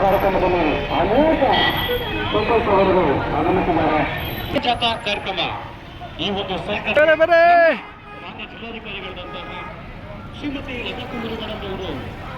ಕಾರ್ಯಕ್ರಮದಲ್ಲಿ ಅನೇಕ ಸಂತೋಷವರು ಆಗಮಿಸಿದ್ದಾರೆ ಜಾಥಾ ಕಾರ್ಯಕ್ರಮ ಈ ಒಂದು ಮಾನ್ಯ ಜಿಲ್ಲಾಧಿಕಾರಿಗಳಾದಂತಹ ಶ್ರೀಮತಿ ಲತಾ ಕುಮಾರವರು ಭಾಗವಹಿಸಿ